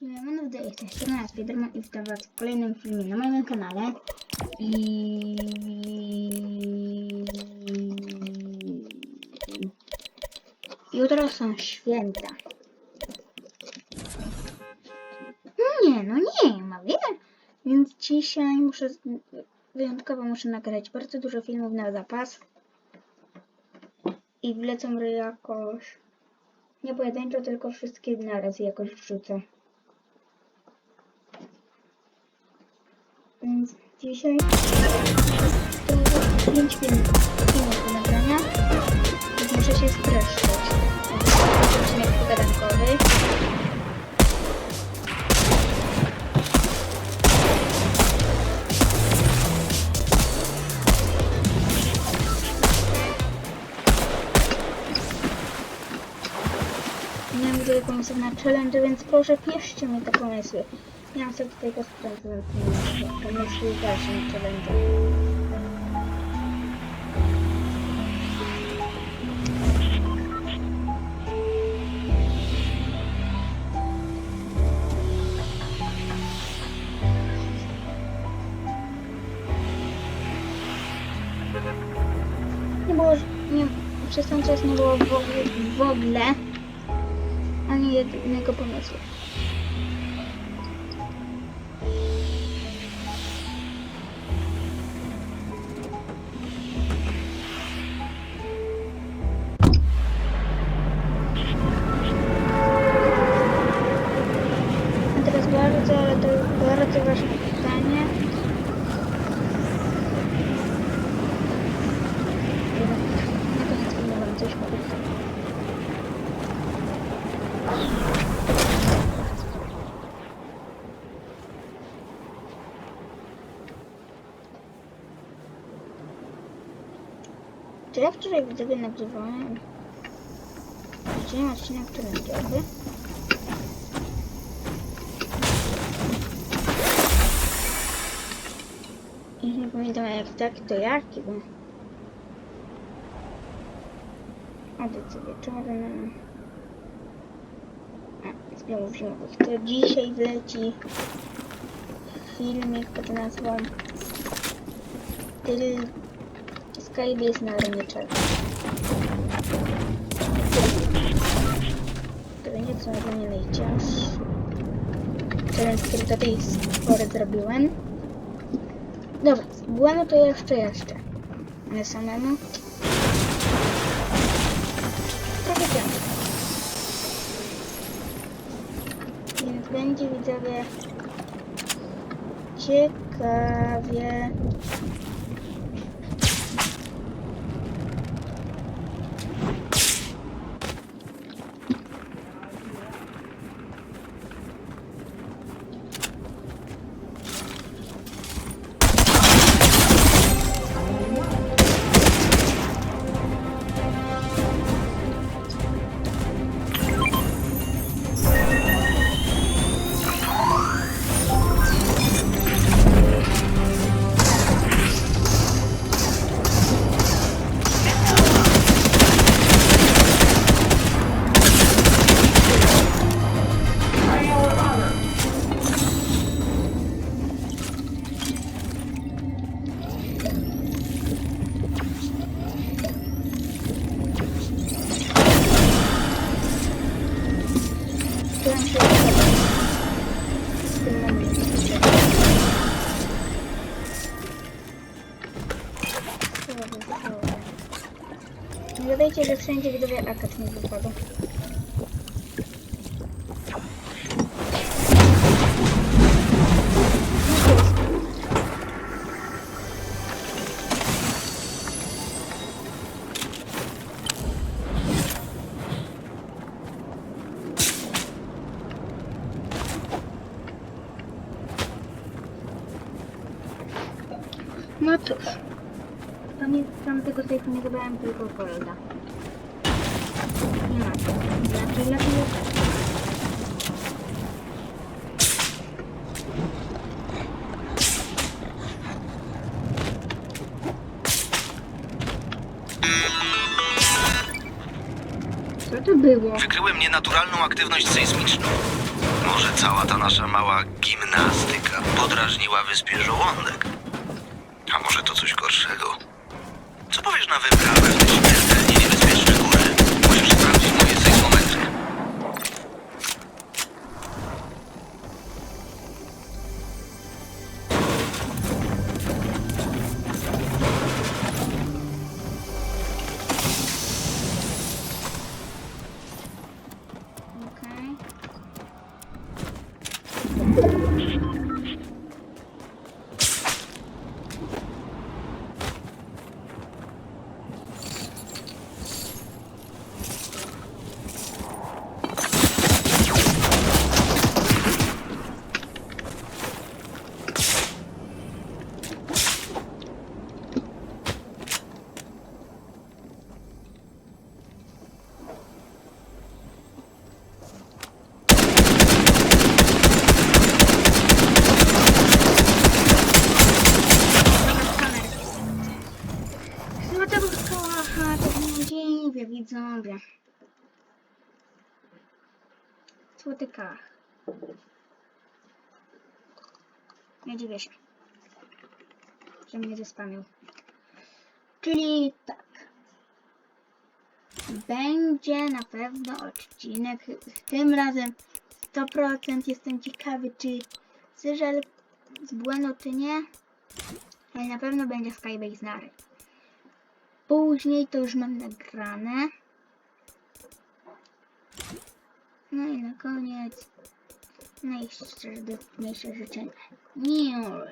Siemano, wydaje się, Strona Spiderman i witam was w kolejnym filmie na moim kanale. I... Jutro są święta. No nie, no nie, mam jeden. Więc dzisiaj muszę, wyjątkowo muszę nagrać bardzo dużo filmów na zapas. I wlecą jakoś, nie pojedynczo, tylko wszystkie naraz jakoś wrzucę. Więc dzisiaj to 5 filmów filmów do nagrania. Muszę się streszczać. Odcinek pogadankowy. Nie mam wiele pomysłów na challenge, więc proszę piszcie mi te pomysły. Ja sobie tutaj posprawdzę pomysły dalsze na challenge. Nie było, nie, przez ten czas nie było w ogóle, w ogóle ani jednego pomysłu. Czy ja wczoraj widzowie nagrywałem Widziałem odcinek challenge'owy I nie pamiętam jak tak, to jaki był Edycja wieczorna A, z białów zimowych To dzisiaj wleci filmik pod nazwą Tyl Skybase na arenie czerwca. Który nieco na nie najcięższy. Challenge, który do tej pory zrobiłem. Dobra, bueno to jeszcze, jeszcze. Nie samemu. Trochę ciężko. Więc będzie widzowie ciekawie. Nie gadajcie, że wszędzie widzowie akad mi wypadł. No cóż. To nie, tam tego sejfu nie wybrałem tylko Kolda. Nie ma lepiej... Co to było? Wykryłem nienaturalną aktywność sejsmiczną. Może cała ta nasza mała gimnastyka podrażniła wyspie żołądek? A może to coś gorszego? Co powiesz na wyprawę w te Złoty kach. Nie dziwię się, że mnie zespamił. Czyli tak. Będzie na pewno odcinek. Tym razem 100% jestem ciekawy, czy Syżel z Bueno, czy nie. Ale na pewno będzie Skybase Nary. Później to już mam nagrane. No i na koniec najszczersze życzenia. New